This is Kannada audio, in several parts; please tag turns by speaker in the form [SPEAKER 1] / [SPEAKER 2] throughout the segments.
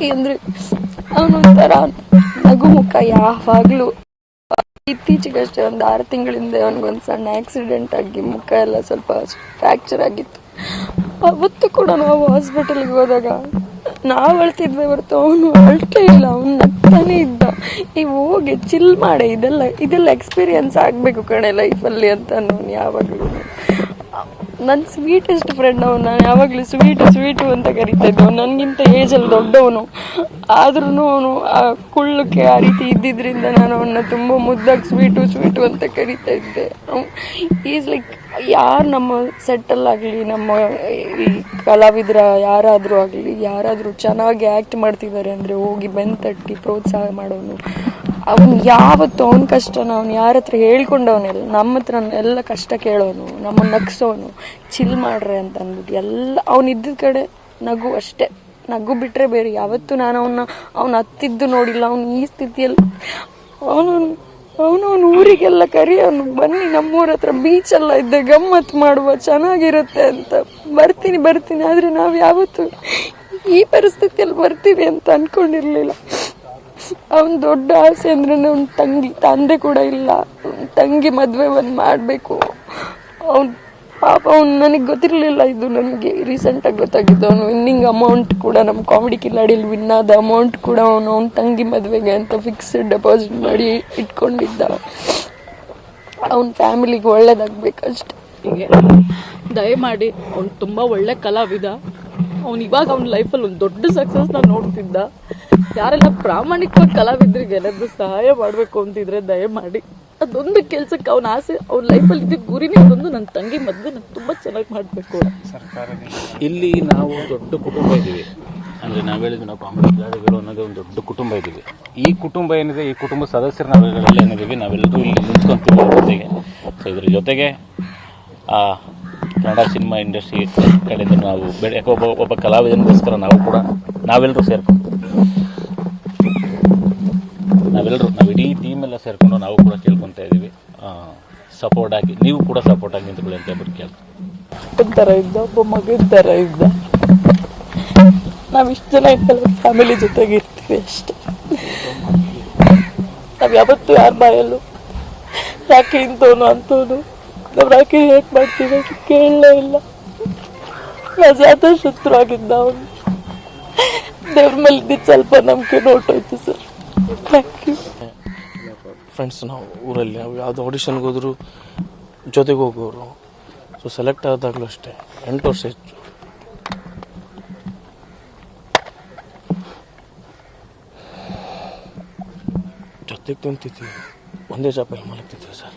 [SPEAKER 1] ರಾಕಿ ಅಂದ್ರೆ ಅವನೊಂಥರ ನಗು ಮುಖ ಯಾವಾಗ್ಲೂ. ಇತ್ತೀಚೆಗಷ್ಟೇ ಒಂದು ಆರು ತಿಂಗಳಿಂದ ಅವನಿಗೊಂದು ಸಣ್ಣ ಆಕ್ಸಿಡೆಂಟ್ ಆಗಿ ಮುಖ ಎಲ್ಲ ಸ್ವಲ್ಪ ಫ್ರ್ಯಾಕ್ಚರ್ ಆಗಿತ್ತು. ಅವತ್ತು ಕೂಡ ನಾವು ಹಾಸ್ಪಿಟಲ್ಗೆ ಹೋದಾಗ ನಾವು ಅಳ್ತಿದ್ವಿ ಹೊರತು ಅವನು ಅಳ್ತೇ ಇಲ್ಲ, ಅವನು ನಗ್ತಾನೆ ಇದ್ದ. ಈ ಹೋಗಿ ಚಿಲ್ ಮಾಡೆ, ಇದೆಲ್ಲ ಇದೆಲ್ಲ ಎಕ್ಸ್ಪೀರಿಯನ್ಸ್ ಆಗಬೇಕು ಕಣೆ ಲೈಫಲ್ಲಿ ಅಂತ ನಾನು ಯಾವಾಗಲೂ. ನನ್ನ ಸ್ವೀಟೆಸ್ಟ್ ಫ್ರೆಂಡ್ ಅವನು ನಾನು ಯಾವಾಗಲೂ ಸ್ವೀಟು ಸ್ವೀಟು ಅಂತ ಕರಿತಾ ಇದ್ದೆ ನನಗಿಂತ ಏಜಲ್ಲಿ ದೊಡ್ಡವನು. ಆದ್ರೂ ಅವನು ಆ ಕುಳ್ಳಕ್ಕೆ ಆ ರೀತಿ ಇದ್ದಿದ್ದರಿಂದ ನಾನು ಅವನ್ನ ತುಂಬ ಮುದ್ದಾಗಿ ಸ್ವೀಟು ಸ್ವೀಟು ಅಂತ ಕರಿತಾ ಇದ್ದೆ. ಈಸ್ ಲೈಕ್ ಯಾರು ನಮ್ಮ ಸೆಟ್ಟಲ್ಲಾಗಲಿ ನಮ್ಮ ಈ ಕಲಾವಿದರ ಯಾರಾದರೂ ಆಗಲಿ, ಯಾರಾದರೂ ಚೆನ್ನಾಗಿ ಆ್ಯಕ್ಟ್ ಮಾಡ್ತಿದ್ದಾರೆ ಅಂದರೆ ಹೋಗಿ ಬೆನ್ ತಟ್ಟಿ ಪ್ರೋತ್ಸಾಹ ಮಾಡೋನು. ಅವನು ಯಾವತ್ತು ಅವನ ಕಷ್ಟನ ಅವ್ನು ಯಾರ ಹತ್ರ ಹೇಳ್ಕೊಂಡವನೆಲ್ಲ ನಮ್ಮ ಹತ್ರ ಎಲ್ಲ ಕಷ್ಟ ಕೇಳೋನು ನಮ್ಮ ನಗ್ಸೋನು ಚಿಲ್ ಮಾಡ್ರೆ ಅಂತ ಅಂದ್ಬಿಟ್ಟು ಎಲ್ಲ ಅವನು ಇದ್ದ ಕಡೆ ನಗು ಅಷ್ಟೇ. ನಗು ಬಿಟ್ಟರೆ ಬೇರೆ, ಯಾವತ್ತು ನಾನು ಅವನ್ನ ಅವ್ನು ಹತ್ತಿದ್ದು ನೋಡಿಲ್ಲ, ಅವ್ನು ಈ ಸ್ಥಿತಿಯಲ್ಲಿ ಅವನು ಅವನು ಅವನ ಊರಿಗೆಲ್ಲ ಅವನು ಬನ್ನಿ ನಮ್ಮೂರ ಹತ್ರ ಬೀಚೆಲ್ಲ ಇದ್ದೆ ಗಮ್ಮತ್ ಮಾಡುವ, ಚೆನ್ನಾಗಿರುತ್ತೆ ಅಂತ. ಬರ್ತೀನಿ ಬರ್ತೀನಿ, ಆದರೆ ನಾವು ಯಾವತ್ತು ಈ ಪರಿಸ್ಥಿತಿಯಲ್ಲಿ ಬರ್ತೀವಿ ಅಂತ ಅನ್ಕೊಂಡಿರ್ಲಿಲ್ಲ. ಅವನ್ ದೊಡ್ಡ ಆಸೆ ಅಂದ್ರೆ ಅವ್ನ ತಂಗಿ, ತಂದೆ ಕೂಡ ಇಲ್ಲ. ತಂಗಿ ಮದ್ವೆ ಒಂದು ಮಾಡಬೇಕು. ಅವ್ನ್ ಪಾಪ, ಅವ್ನು ನನಗೆ ಗೊತ್ತಿರಲಿಲ್ಲ ಇದು ನನಗೆ. ರೀಸೆಂಟಾಗಿ ಗೊತ್ತಾಗಿದ್ದು ಅವನು ವಿನ್ನಿಂಗ್ ಅಮೌಂಟ್ ಕೂಡ ನಮ್ಮ ಕಾಮಿಡಿ ಕಿಲಾಡಿಲಿ ವಿನ್ ಆದ ಅಮೌಂಟ್ ಕೂಡ ಅವನು ಅವ್ನ ತಂಗಿ ಮದುವೆಗೆ ಅಂತ ಫಿಕ್ಸ್ಡ್ ಡೆಪಾಸಿಟ್ ಮಾಡಿ ಇಟ್ಕೊಂಡಿದ್ದ. ಅವನ ಫ್ಯಾಮಿಲಿಗೆ ಒಳ್ಳೇದಾಗಬೇಕಷ್ಟೆ
[SPEAKER 2] ಹೀಗೆ ದಯಮಾಡಿ ಅವ್ನು ತುಂಬ ಒಳ್ಳೆ ಕಲಾವಿದ. ಅವ್ನು ಇವಾಗ ಅವ್ನ ಲೈಫಲ್ಲಿ ಒಂದು ದೊಡ್ಡ ಸಕ್ಸಸ್ನ ನೋಡ್ತಿದ್ದ. ಯಾರೆಲ್ಲ ಪ್ರಾಮಾಣಿಕವಾಗಿ ಕಲಾವಿದರಿಗೆ ಏನಾದ್ರೂ ಸಹಾಯ ಮಾಡಬೇಕು ಅಂತಿದ್ರೆ ದಯಮಾಡಿ. ಅದೊಂದು ಕೆಲ್ಸಕ್ಕೆ ಅವನ ಆಸೆ ಅವ್ನ ಲೈಫಲ್ಲಿ ಇದ್ದ ಗುರಿನೇ ಅದೊಂದು. ನನ್ನ ತಂಗಿ ಮದುವೆ ನಾನು ತುಂಬ ಚೆನ್ನಾಗಿ ಮಾಡಬೇಕು.
[SPEAKER 3] ಇಲ್ಲಿ ನಾವು ದೊಡ್ಡ ಕುಟುಂಬ ಇದ್ದೀವಿ. ಅಂದರೆ ನಾವು ಹೇಳಿದ್ವಿ ನಾವು ಕಾಂಗ್ರೆಸ್ಗಾರಿಗಳು ಅನ್ನೋದೇ ಒಂದು ದೊಡ್ಡ ಕುಟುಂಬ ಇದ್ದೀವಿ. ಈ ಕುಟುಂಬ ಏನಿದೆ ಈ ಕುಟುಂಬ ಸದಸ್ಯರು ನಾವೆಲ್ಲ ಏನಿದ್ದೀವಿ ನಾವೆಲ್ಲರೂ ಇಲ್ಲಿ ನಿಂತ್ಕೊಂತೀವಿ ಜೊತೆಗೆ. ಸೊ ಇದ್ರ ಜೊತೆಗೆ ಆ, ಕನ್ನಡ ಸಿನಿಮಾ ಇಂಡಸ್ಟ್ರಿ ಕಡೆಯಿಂದ ನಾವು ಬೆಳೆ ಒಬ್ಬ ಒಬ್ಬ ಕಲಾವಿದನಿಗೋಸ್ಕರ ನಾವು ಕೂಡ ನಾವೆಲ್ಲರೂ ಸೇರ್ಕೊಂಡು ನಾವೆಲ್ಲರೂ ನಾವು ಇಡೀ ಟೀಮ್ ಎಲ್ಲ ಸೇರಿಕೊಂಡು ನಾವು ಕೂಡ ಕೇಳ್ಕೊತಾ ಇದ್ದೀವಿ. ಸಪೋರ್ಟ್ ಆಗಿ, ನೀವು ಕೂಡ ಸಪೋರ್ಟ್ ಆಗಿ ನಿಂತ್ಕೊಳ್ಳಿ ಅಂತ ಹೇಳ್ಬಿಟ್ಟು ಕೇಳ್ತೀವಿ
[SPEAKER 2] ಥರ ಇದ್ದ, ಒಬ್ಬ ಮಗನ ಥರ ಇದ್ದ. ನಾವು ಇಷ್ಟು ಜನ ಇದ್ದಲ್ಲ ಫ್ಯಾಮಿಲಿ ಜೊತೆಗೆ ಇರ್ತೀವಿ ಅಷ್ಟೇ. ನಾವು ಯಾವತ್ತೂ ಯಾರು ಬಾಯಲ್ಲೂ ಯಾಕೆ ಇಂತವನು ಅಂತವನು ನಾವು ಯಾಕೆ ಹೇಟ್ ಮಾಡ್ತೀವಿ ಅಂತ ಕೇಳಲೇ ಇಲ್ಲ. ರಜಾತ ಶತ್ರು ಆಗಿದ್ದ ಅವನು. ದೇವ್ರ ಮೇಲೆ ಸ್ವಲ್ಪ ನಂಬಿಕೆ ನೋಟೋಯ್ತು ಸರ್.
[SPEAKER 4] ಫ್ರೆಂಡ್ಸ್ ನಾವು ಊರಲ್ಲಿ ನಾವು ಯಾವುದು ಆಡಿಷನ್ಗೆ ಹೋದರೂ ಜೊತೆಗೆ ಹೋಗೋರು. ಸೊ ಸೆಲೆಕ್ಟ್ ಆದಾಗಲೂ ಅಷ್ಟೇ. ಎಂಟು ವರ್ಷ ಹೆಚ್ಚು. ಜೊತೆಗೆ ತಿಂತಿದ್ವಿ ಒಂದೇ ಚಾಪಲ್ಲಿ ಮಲಗ್ತಿದ್ವಿ ಸರ್.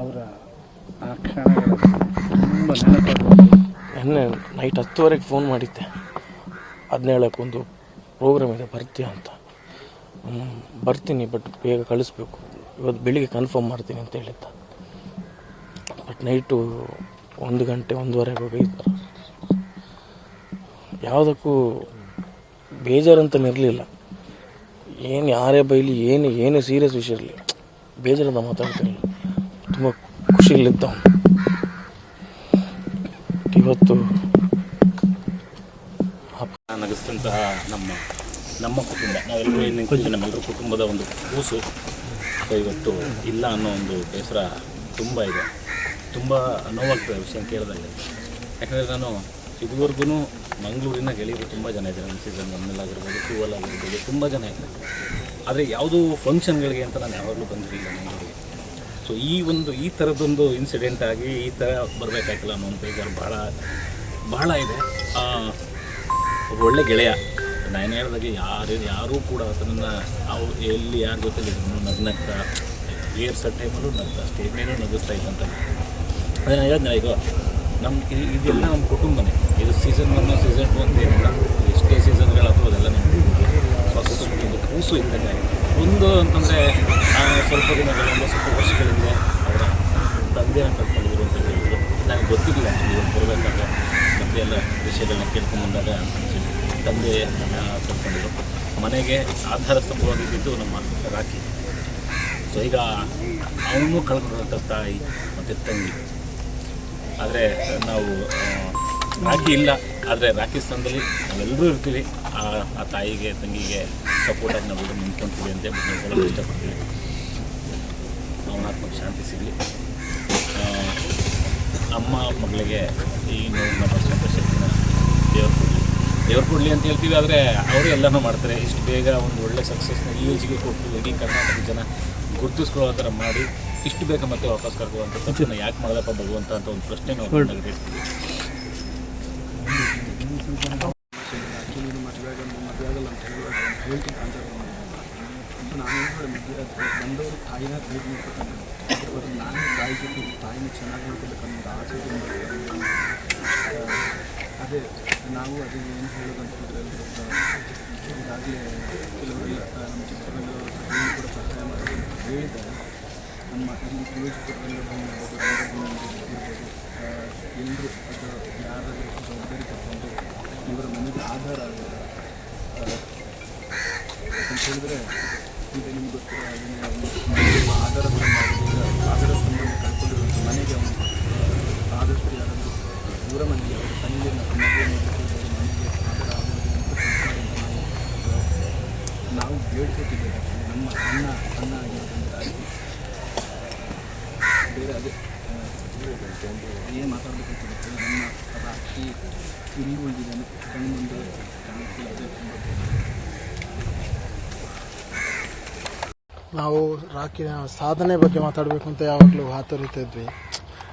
[SPEAKER 5] ಅವರ ಆ ಕ್ಷಣಗಳು ತುಂಬ ನೆನಪಾಗುತ್ತೆ
[SPEAKER 4] ನೆನ್ನೆ ನೈಟ್ ಹತ್ತುವರೆಗೆ ಫೋನ್ ಮಾಡಿದ್ದೆ. ಒಂದು ಪ್ರೋಗ್ರಾಮ್ ಇದೆ, ಬರ್ತೀಯ ಅಂತ. ಬರ್ತೀನಿ ಬಟ್ ಬೇಗ ಕಳಿಸ್ಬೇಕು. ಇವತ್ತು ಬೆಳಿಗ್ಗೆ ಕನ್ಫರ್ಮ್ ಮಾಡ್ತೀನಿ ಅಂತ ಹೇಳಿದ್ದ. ಬಟ್ ನೈಟು ಒಂದು ಗಂಟೆ ಒಂದೂವರೆಗೆ ಹೋಗಿ ಯಾವುದಕ್ಕೂ ಬೇಜಾರಂತ ಇರಲಿಲ್ಲ. ಏನು ಯಾರೇ ಬೈಲಿ, ಏನು, ಏನೇ ಸೀರಿಯಸ್ ವಿಷಯ ಇರಲಿ. ಬೇಜಾರಂತ ಮಾತಾಡ್ತಿರಲಿಲ್ಲ. ತುಂಬ ಖುಷಿಯಲ್ಲಿದ್ದ ಅವ್ನು. ಇವತ್ತು
[SPEAKER 3] ನಗಿಸಿದಂತಹ ನಮ್ಮ ನಮ್ಮ ಕುಟುಂಬ. ನಾವೆಲ್ಲರೂ ಇಲ್ಲಿ ನಿಂತಿದ್ದೀವಿ ನಮ್ಮೆಲ್ಲರ ಕುಟುಂಬದ ಒಂದು ಕೂಸು. ಇವತ್ತು ಇಲ್ಲ ಅನ್ನೋ ಒಂದು ಬೇಸರ ತುಂಬ ಇದೆ. ತುಂಬ ನೋವಾಗ್ತದೆ ವಿಷಯ ಕೇಳಿದಾಗ. ಯಾಕಂದರೆ ನಾನು ಇದುವರೆಗೂ ಮಂಗಳೂರಿನ ಗೆಳೆಯರು ತುಂಬ ಜನ ಇದ್ದಾರೆ. ನನ್ನ ಸೀಸನ್ ಒನ್ನಲ್ಲಾಗಿರ್ಬೋದು ಟೂ ತುಂಬ ಜನ ಇದ್ದಾರೆ. ಆದರೆ ಯಾವುದೂ ಫಂಕ್ಷನ್ಗಳಿಗೆ ಅಂತ ನಾನು ಯಾವಾಗಲೂ ಬಂದಿರಲಿಲ್ಲ ಮಂಗಳೂರಿಗೆ. ಸೊ ಈ ಒಂದು, ಈ ಥರದ್ದೊಂದು ಇನ್ಸಿಡೆಂಟ್ ಆಗಿ ಈ ಥರ ಬರಬೇಕಾಗಿಲ್ಲ ಅನ್ನೋ ಒಂದು ಬೇಜಾರು ಭಾಳ ಭಾಳ ಇದೆ ಒಳ್ಳೆ ಗೆಳೆಯ. ನಾನು ಹೇಳಿದಾಗೆ ಯಾರು, ಯಾರೂ ಕೂಡ ಅದನ್ನು ಅವ್ರು ಎಲ್ಲಿ ಯಾರ ಜೊತೆಲಿ ನಗ್ನಗ್ತಾ ಏರ್ಸ ಟೈಮಲ್ಲೂ ನಗ್ತಾ ಸ್ಟೇಜ್ ಮೇಲೂ ನಗಿಸ್ತಾ ಇದ್ದಂತ. ಅದನ್ನು ಹೇಳಿದ್ನ ಇದು ನಮ್ಮ ಇದು ಇದೆಲ್ಲ ನಮ್ಮ ಕುಟುಂಬನೇ. ಇದು ಸೀಸನ್ ಒನ್ನು ಸೀಸನ್ ಟು ಅಂತ ಏನಿಲ್ಲ. ಎಷ್ಟೇ ಸೀಸನ್ಗಳಾದರೂ ಅದೆಲ್ಲ ನಮ್ಮ ಕುಟುಂಬ ಒಂದು ಕೂಸು ಇದ್ದಂಗೆ ಒಂದು ಅಂತಂದರೆ ಸ್ವಲ್ಪ ದಿನಗಳಿಂದ ಸ್ವಲ್ಪ ವರ್ಷಗಳಿಂದ ಅವರ ತಂದೆಯನ್ನು ಕಳ್ಕೊಂಡಿದ್ರು ಅಂತ ಹೇಳಿದ್ರು. ನನಗೆ ಗೊತ್ತಿರಲಿಲ್ಲ ಇವತ್ತು ಬರಬೇಕಾದ್ರೆ ಮತ್ತೆ ಎಲ್ಲ ವಿಷಯಗಳನ್ನ ಕೇಳ್ಕೊಂಬಂದಾಗ ತಂದೆ ಕಳ್ಕೊಂಡಿದ್ರು ಮನೆಗೆ ಆಧಾರ ಸ್ತಂಭವಾಗಿದ್ದು ನಮ್ಮ ರಾಖಿ. ಸೊ ಈಗ ಅವನು ಕಳ್ಕೊಂಡಂಥ ತಾಯಿ ಮತ್ತು ತಂಗಿ. ಆದರೆ ನಾವು ರಾಖಿ ಇಲ್ಲ. ಆದರೆ ರಾಖಿ ಸ್ಥಾನದಲ್ಲಿ ನಾವೆಲ್ಲರೂ ಇರ್ತೀವಿ. ಆ ಆ ತಾಯಿಗೆ ತಂಗಿಗೆ ಸಪೋರ್ಟಾಗಿ ನಾವು ನಿಂತ್ಕೊಂತೀವಿ ಅಂತ ಹೇಳ್ಬಿಟ್ಟು ನಾವು ಇಷ್ಟಪಡ್ತೀವಿ. ಭಾವನಾತ್ಮಕ ಶಾಂತಿ ಸಿಗಲಿ. ಅಮ್ಮ ಮಗಳಿಗೆ ಈ ನೋವನ್ನ ಬರೆಸುವಂಥ ಶಕ್ತಿನ ದೇವ್ರು ಕೊಡಲಿ. ದೇವ್ರು ಕೊಡಲಿ ಅಂತ ಹೇಳ್ತೀವಿ ಆದರೆ ಅವರು ಎಲ್ಲನೂ ಮಾಡ್ತಾರೆ. ಇಷ್ಟು ಬೇಗ ಒಂದು ಒಳ್ಳೆ ಸಕ್ಸಸ್ನ ಈ ಏಜ್ಗೆ ಕೊಟ್ಟು ಇಡೀ ಕರ್ನಾಟಕದ ಜನ ಗುರುತಿಸ್ಕೊಳ್ಳೋ ಥರ ಮಾಡಿ ಇಷ್ಟು ಬೇಗ ಮತ್ತೆ ವಾಪಸ್ ಕರ್ಕೊಳ್ಳುವಂಥ ತಕ್ಷಣ ಯಾಕೆ ಮಾಡದಪ್ಪ ಭಗವಂತ ಅಂತ ಒಂದು ಪ್ರಶ್ನೆ ನಾವು ಹೇಳ್ತೀವಿ
[SPEAKER 5] ಆ್ಯಕ್ಚುಲಿ ಮದುವೆ ಮದುವೆ ಆಗಲ್ಲ ಅಂತ ಹೇಳಿ ಹೇಳ್ತೀನಿ ಅಂತ ನಾನು ಮದುವೆ ಬಂದವರು ತಾಯಿನ ಭೇಟಿ ಮಾಡ್ಕೊತಾನೆ ನಾನು ತಾಯಿ ಜೊತೆ, ತಾಯಿನ ಚೆನ್ನಾಗಿ ನೋಡ್ಕೊಬೇಕನ್ನೋ ಆಸೆ ಅದೇ, ನಾವು ಅದೇ ಏನು ಹೇಳೋದಂತ ಈಗಾಗಲೇ ಕೆಲವರೆಲ್ಲ ನಮ್ಮ ಚಿತ್ರರಂಗದವರು ಕೂಡ ಸಹಾಯ ಮಾಡಿ ಹೇಳಿದ್ದಾರೆ. ನಮ್ಮ ಇಲ್ಲಿ ಪ್ರಯೋಜಕರಲ್ಲಿ ಬಂದಿರ್ಬೋದು ಇರ್ಬೋದು ಎಲ್ಲರೂ ಅದು ಯಾರಾದರೂ ಜವಾಬ್ದಾರಿ ತಗೊಂಡು ಇವರ ಮನೆಗೆ ಆಧಾರ ಆಗಿದೆ ಅಂತ ಹೇಳಿದ್ರೆ ಈಗ ನಿಮ್ಗೆ ಗೊತ್ತಿರೋ ಹಾಗೆ ಅವನು ಆಧಾರ ಆಧಾರ ಸಂಬಂಧ ಕಳ್ಕೊಂಡಿರುವಂಥ ಮನೆಗೆ ಅವನು ಆದಷ್ಟು ಯಾರಾದರೂ ದೂರ ಮಂದಿ ಅವರ ತಂದೆಯನ್ನು ಮಾಡಿಕೊಂಡು ಮನೆಗೆ ಆಧಾರ ಅಂತ ಸರ್ಕಾರದಿಂದ ನಾವು ಬೇಡ್ಕೊತಿದ್ದೇವೆ ನಮ್ಮ ಅನ್ನ ಅನ್ನ ಆಗಿರೋದ್ರಿಂದ ಬೇರೆ ಅದೇ ಏನು ಮಾತಾಡಬೇಕು ಗೊತ್ತಿಲ್ಲ ನಮ್ಮ ರಾಖಿ ಇಲ್ಲಿ ಉಳಿದಿದ್ದಾನೆ ಕಣ್ಣು ಮುಂದೆ ಕಾಣಿಸ್ತಿಲ್ಲ ಅದೇ
[SPEAKER 6] ನಾವು ರಾಕಿನ ಸಾಧನೆ ಬಗ್ಗೆ ಮಾತಾಡಬೇಕು ಅಂತ ಯಾವಾಗಲೂ ಹಾತೊರಿತಾ ಇದ್ವಿ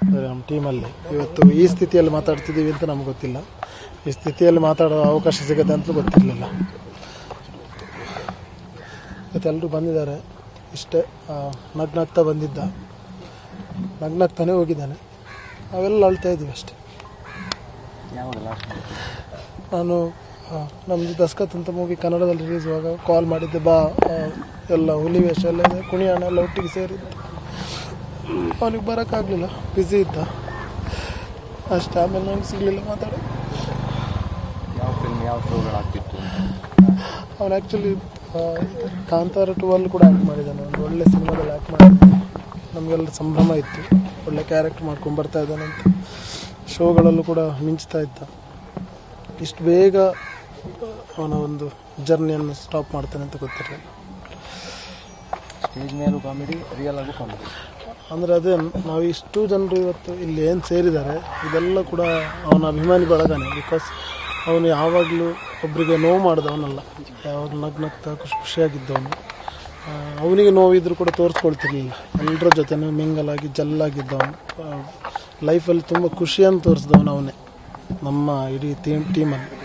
[SPEAKER 6] ಅಂದರೆ ನಮ್ಮ ಟೀಮಲ್ಲಿ ಇವತ್ತು ಈ ಸ್ಥಿತಿಯಲ್ಲಿ ಮಾತಾಡ್ತಿದ್ದೀವಿ ಅಂತ ನಮ್ಗೆ ಗೊತ್ತಿಲ್ಲ. ಈ ಸ್ಥಿತಿಯಲ್ಲಿ ಮಾತಾಡೋ ಅವಕಾಶ ಸಿಗುತ್ತೆ ಅಂತಲೂ ಗೊತ್ತಿರಲಿಲ್ಲ. ಇವತ್ತೆಲ್ಲರೂ ಬಂದಿದ್ದಾರೆ. ಇಷ್ಟೇ ನಗ್ನಗ್ತ ಬಂದಿದ್ದ. ನಗ್ನಗ್ತಾನೆ ಹೋಗಿದ್ದಾನೆ. ನಾವೆಲ್ಲ ಅಳ್ತಾ ಇದ್ದೀವಿ ಅಷ್ಟೇ. ನಾನು ನಮ್ಮದು ದಸ್ಕತ್ ಅಂತ ಮೂವಿ ಕನ್ನಡದಲ್ಲಿ ರಿಲೀಸ್ ಆಗ ಕಾಲ್ ಮಾಡಿದ್ದೆ ಬಾ ಎಲ್ಲ ಹುಲಿ ವೇಷ ಎಲ್ಲ ಇದೆ. ಕುಣಿಯಾಣ ಎಲ್ಲ ಒಟ್ಟಿಗೆ ಸೇರಿದ್ದು ಅವನಿಗೆ ಬರೋಕ್ಕಾಗಲಿಲ್ಲ ಬ್ಯುಸಿ ಇದ್ದ. ಅಷ್ಟು ಆಮೇಲೆ ನಂಗೆ ಸಿಗಲಿಲ್ಲ ಮಾತಾಡೋ
[SPEAKER 5] ಯಾವ ಫಿಲ್ಮ್ ಯಾವ ಶೋಗಳಾಗ್ತಿತ್ತು
[SPEAKER 6] ಅವನು ಆ್ಯಕ್ಚುಲಿ ಕಾಂತಾರ ಟೂ ಅಲ್ಲಿ ಕೂಡ ಆ್ಯಕ್ಟ್ ಮಾಡಿದ್ದಾನೆ. ಒಂದು ಒಳ್ಳೆ ಸಿನಿಮಾದಲ್ಲಿ ಆ್ಯಕ್ಟ್ ಮಾಡಿದ್ದಾನೆ. ನಮಗೆಲ್ಲ ಸಂಭ್ರಮ ಇತ್ತು. ಒಳ್ಳೆ ಕ್ಯಾರೆಕ್ಟ್ ಮಾಡ್ಕೊಂಡು ಬರ್ತಾ ಇದ್ದಾನೆ ಅಂತ. ಶೋಗಳಲ್ಲೂ ಕೂಡ ಮಿಂಚ್ತಾ ಇದ್ದ. ಇಷ್ಟು ಬೇಗ ಅವನ ಒಂದು ಜರ್ನಿಯನ್ನು ಸ್ಟಾಪ್ ಮಾಡ್ತಾನೆ ಅಂತ ಗೊತ್ತಿರಲಿಲ್ಲ.
[SPEAKER 5] ಸ್ಟೇಜ್ ಮೇಲೂ ಕಾಮಿಡಿ ರಿಯಲ್ ಆಗು ಕಾಮಿಡಿ
[SPEAKER 6] ಅಂದರೆ ಅದೇ ನಾವು ಇಷ್ಟು ಜನರು ಇವತ್ತು ಇಲ್ಲಿ ಏನು ಸೇರಿದ್ದಾರೆ ಇದೆಲ್ಲ ಕೂಡ ಅವನ ಅಭಿಮಾನಿ ಬಳಗನೆ ಬಿಕಾಸ್ ಅವನು ಯಾವಾಗಲೂ ಒಬ್ಬರಿಗೆ ನೋವು ಮಾಡಿದವನಲ್ಲ. ಯಾವಾಗ ನಗ್ನಗ್ತಾ ಖುಷಿ ಖುಷಿಯಾಗಿದ್ದವನು. ಅವನಿಗೆ ನೋವಿದ್ರು ಕೂಡ ತೋರಿಸ್ಕೊಳ್ತಿರ್ಲಿಲ್ಲ. ಎಲ್ಲರ ಜೊತೆನೂ ಮಿಂಗಲಾಗಿ ಜಲ್ಲಾಗಿದ್ದವನು. ಲೈಫಲ್ಲಿ ತುಂಬ ಖುಷಿಯನ್ನು ತೋರಿಸಿದವನು ಅವನೇ. ನಮ್ಮ ಇಡೀ ಟೀಮ್ ಟೀಮಲ್ಲಿ